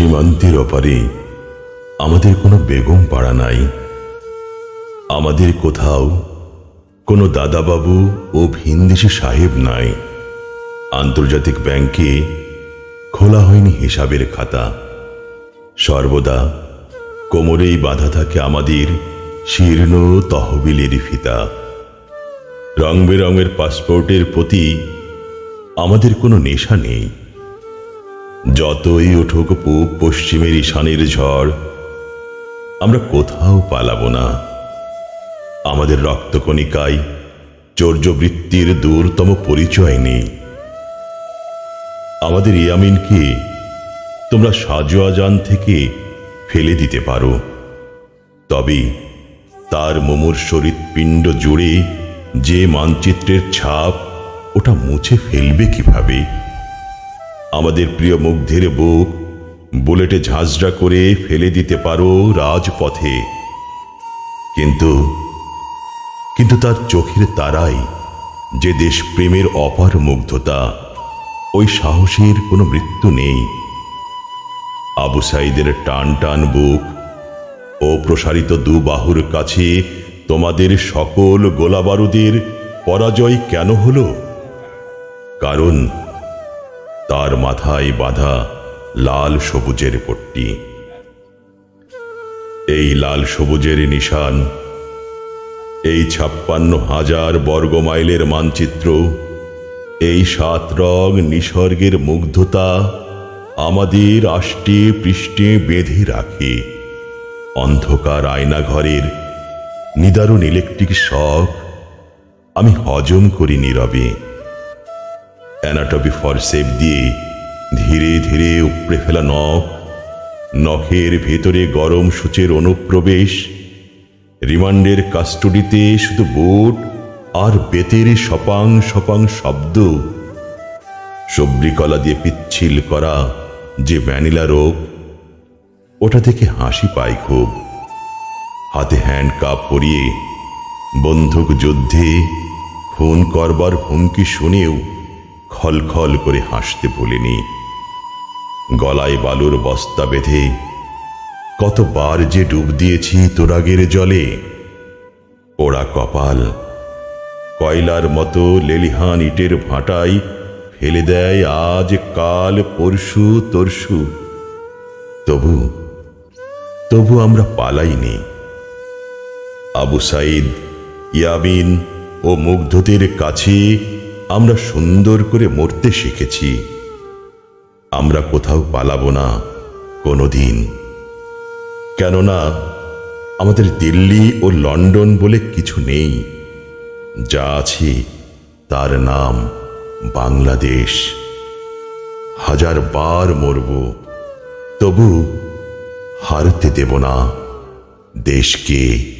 সীমান্তের অপারে আমাদের কোনো বেগম পাড়া নাই। আমাদের কোথাও কোনো দাদাবাবু ও ভিনদেশি সাহেব নাই। আন্তর্জাতিক ব্যাংকে খোলা হয়নি হিসাবের খাতা। সর্বদা কোমরেই বাঁধা থাকে আমাদের শীর্ণ তহবিলের ফিতা। রং বেরঙের পাসপোর্টের প্রতি আমাদের কোনো নেশা নেই। যতই উঠুক পূব পশ্চিমের ঈশানের ঝড়, আমরা কোথাও পালাবো না। আমাদের রক্তকণিকায় চৌর্যবৃত্তির দূরতম পরিচয় নেই। আমাদের ইয়ামিনকে তোমরা সাজোয়াজান থেকে ফেলে দিতে পারো। তবে তার মুমূর্ষ হৃৎপিণ্ড জুড়ে যে মানচিত্রের ছাপ, ওটা মুছে ফেলবে কীভাবে? আমাদের প্রিয় মুগ্ধের বুক, বুলেটে ঝাঁঝরা করে ফেলে দিতে পারো রাজপথে। কিন্তু কিন্তু তার চোখের তারাই যে দেশপ্রেমের অপার মুগ্ধতা, ওই সাহসের কোনো মৃত্যু নেই। আবু সাইদের টান টান বুক ও প্রসারিত দু বাহুর কাছে তোমাদের সকল গোলাবারুদের পরাজয় কেন হলো? কারণ তার মাথায় বাঁধা লাল সবুজের পট্টি। এই লাল সবুজের নিশান, এই ছাপ্পান্ন হাজার বর্গ মাইলের মানচিত্র, এই সাত রং নিসর্গের মুগ্ধতা আমাদের আষ্টে পৃষ্ঠে বেঁধে রাখে। অন্ধকার আয়নাঘরের নিদারুণ ইলেকট্রিক শখ আমি হজম করি নীরবে। অ্যানাটমি ফরসেপ দিয়ে ধীরে ধীরে উপড়ে ফেলা নখ, নখের ভেতরে গরম সূচের অনুপ্রবেশ, রিমান্ডের কাস্টডিতে শুধু বোট আর বেতের সপাং সপাং শব্দ, সব্রিকলা দিয়ে পিচ্ছিল করা যে ভ্যানিলা রোগ, ওটা থেকে হাসি পায় খুব। হাতে হ্যান্ড কাপ পরিয়ে বন্দুক যুদ্ধে, খুন করবার হুমকি শুনেও খলখল করে হাসতে ভুলিনি গলায় বালুর বস্তা বেঁধে, কতবার যে ডুব দিয়েছি তোরাগের জলে ওরা কপাল, কয়লার মতো লেলিহান ইটের ভাটায় ফেলে দেয় আজ কাল পরশু তরশু। তবু তবু আমরা পালাইনি। আবু সাইদ ইয়াবিন ও মুগ্ধদের কাছে আমরা সুন্দর করে মরতে শিখেছি। আমরা কোথাও পালাবো না কোনোদিন। কেননা, আমাদের দিল্লি ও লন্ডন বলে কিছু নেই। যা আছে তার নাম বাংলাদেশ। হাজার বার মরব, তবু হারতে দেব না দেশকে।